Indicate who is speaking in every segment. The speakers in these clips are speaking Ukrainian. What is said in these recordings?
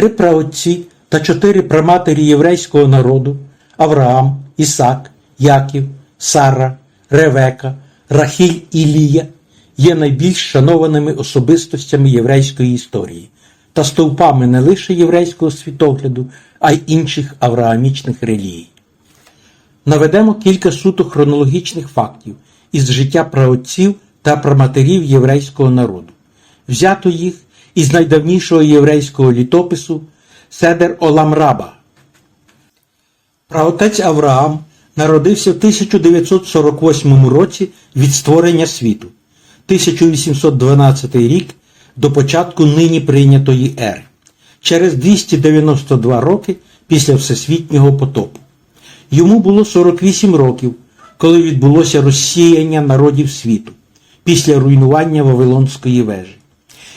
Speaker 1: три праотці та чотири праматері єврейського народу Авраам, Ісак, Яків, Сара, Ревека, Рахіль і Лія є найбільш шанованими особистостями єврейської історії та стовпами не лише єврейського світогляду, а й інших авраамічних релігій. Наведемо кілька суто хронологічних фактів із життя праотців та праматерів єврейського народу. Взято їх із найдавнішого єврейського літопису Седер Оламраба. Праотець Авраам народився в 1948 році від створення світу, 1812 рік до початку нині прийнятої ери, через 292 роки після Всесвітнього потопу. Йому було 48 років, коли відбулося розсіяння народів світу після руйнування Вавилонської вежі,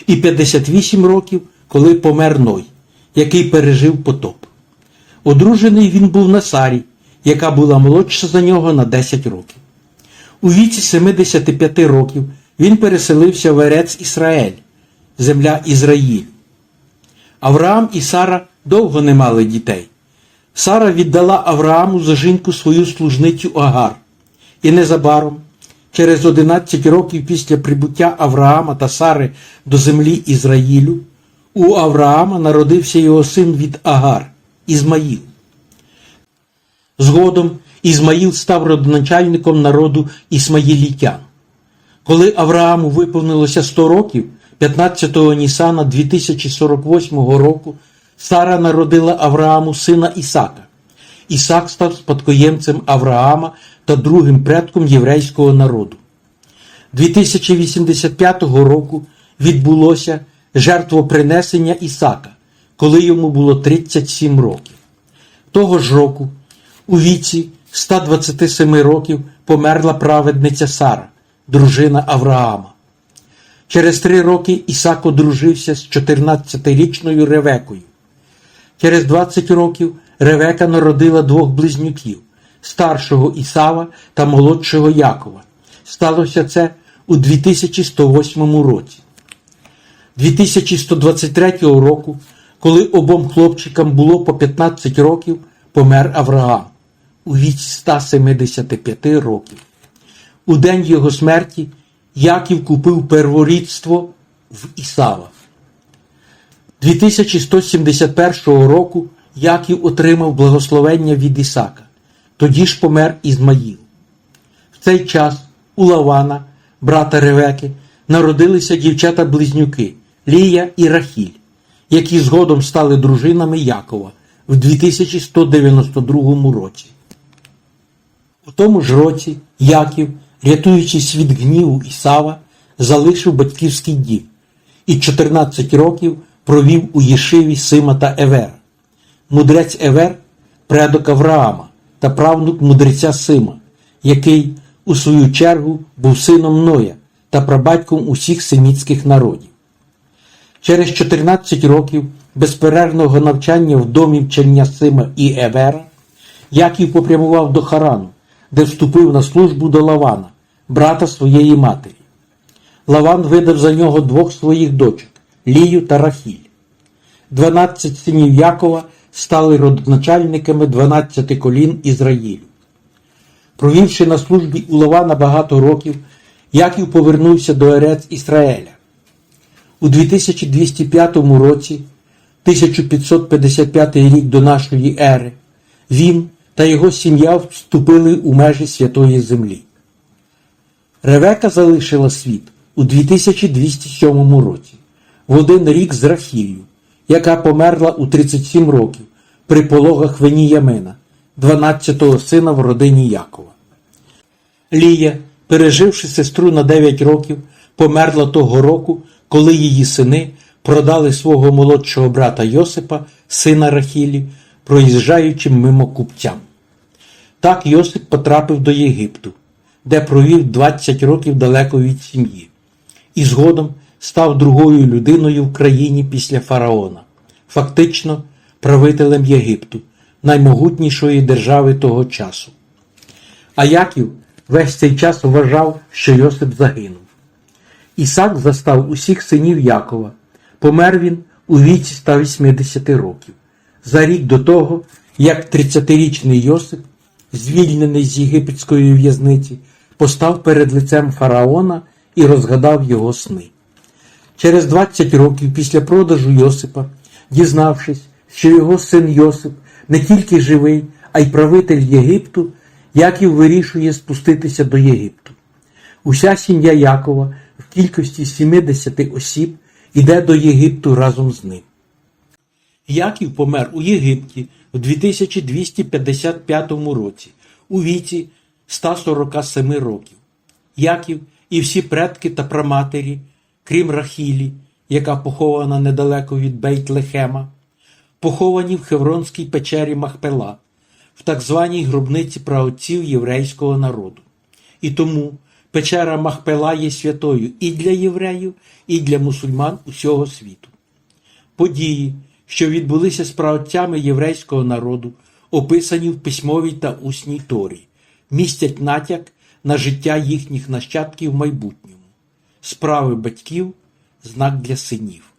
Speaker 1: і 58 років, коли помер Ной, який пережив потоп. Одружений він був на Сарі, яка була молодша за нього на 10 років. У віці 75 років він переселився в Ерець Ісраель, земля Ізраїлю. Авраам і Сара довго не мали дітей. Сара віддала Аврааму за жінку свою служницю Агар, і незабаром, через 11 років після прибуття Авраама та Сари до землі Ізраїлю, у Авраама народився його син від Агар Ізмаїл. Згодом Ізмаїл став родоначальником народу Ісмаїлітян. Коли Аврааму виповнилося 100 років, 15-го Нісана 2048 року, Сара народила Аврааму сина Ісака. Ісак став спадкоємцем Авраама та другим предком єврейського народу. 2085 року відбулося жертвопринесення Ісака, коли йому було 37 років. Того ж року, у віці 127 років, померла праведниця Сара, дружина Авраама. Через три роки Ісак одружився з 14-річною Ревекою. Через 20 років Ревека народила двох близнюків старшого Ісава та молодшого Якова. Сталося це у 2108 році. 2123 року, коли обом хлопчикам було по 15 років, помер Авраам у віці 175 років. У день його смерті Яків купив перворідство в Ісава. 2171 року Яків отримав благословення від Ісака. Тоді ж помер Ізмаїл. В цей час у Лавана, брата Ревеки, народилися дівчата-близнюки Лія і Рахіль, які згодом стали дружинами Якова в 2192 році. У тому ж році Яків, рятуючись від гніву Ісава, залишив батьківський дім і 14 років провів у Єшиві Сима та Евера. Мудрець Евер предок Авраама та правнук мудреця Сима, який, у свою чергу, був сином Ноя та прабатьком усіх семітських народів. Через 14 років безперервного навчання в домі вчення Сима і Евера Яків попрямував до Харану, де вступив на службу до Лавана, брата своєї матері. Лаван видав за нього двох своїх дочок Лію та Рахіль. Дванадцять синів Якова стали родоначальниками 12 колін Ізраїлю. Провівши на службі у Лавана багато років, Яків повернувся до Ерець Ісраеля. У 2205 році, 1555 рік до нашої ери, він та його сім'я вступили у межі Святої Землі. Ревека залишила світ у 2207 році, в один рік з Рахілью, яка померла у 37 років при пологах Веніямина, 12-го сина в родині Якова. Лія, переживши сестру на 9 років, померла того року, коли її сини продали свого молодшого брата Йосипа, сина Рахілі, проїжджаючим мимо купцям. Так Йосип потрапив до Єгипту, де провів 20 років далеко від сім'ї, і згодом став другою людиною в країні після фараона, фактично правителем Єгипту, наймогутнішої держави того часу. А Яків весь цей час вважав, що Йосип загинув. Ісак застав усіх синів Якова. Помер він у віці 180 років, за рік до того, як 30-річний Йосип, звільнений з єгипетської в'язниці, постав перед лицем фараона і розгадав його сни. Через 20 років після продажу Йосипа, дізнавшись, що його син Йосип не тільки живий, а й правитель Єгипту, Яків вирішує спуститися до Єгипту. Уся сім'я Якова в кількості 70 осіб іде до Єгипту разом з ним. Яків помер у Єгипті в 2255 році у віці 147 років. Яків і всі предки та праматері, крім Рахілі, яка похована недалеко від Бейт-Лехема, поховані в Хевронській печері Махпела, в так званій гробниці праотців єврейського народу. І тому печера Махпела є святою і для євреїв, і для мусульман усього світу. Події, що відбулися з праотцями єврейського народу, описані в письмовій та усній Торі, містять натяк на життя їхніх нащадків в майбутньому, справи батьків знак для синів.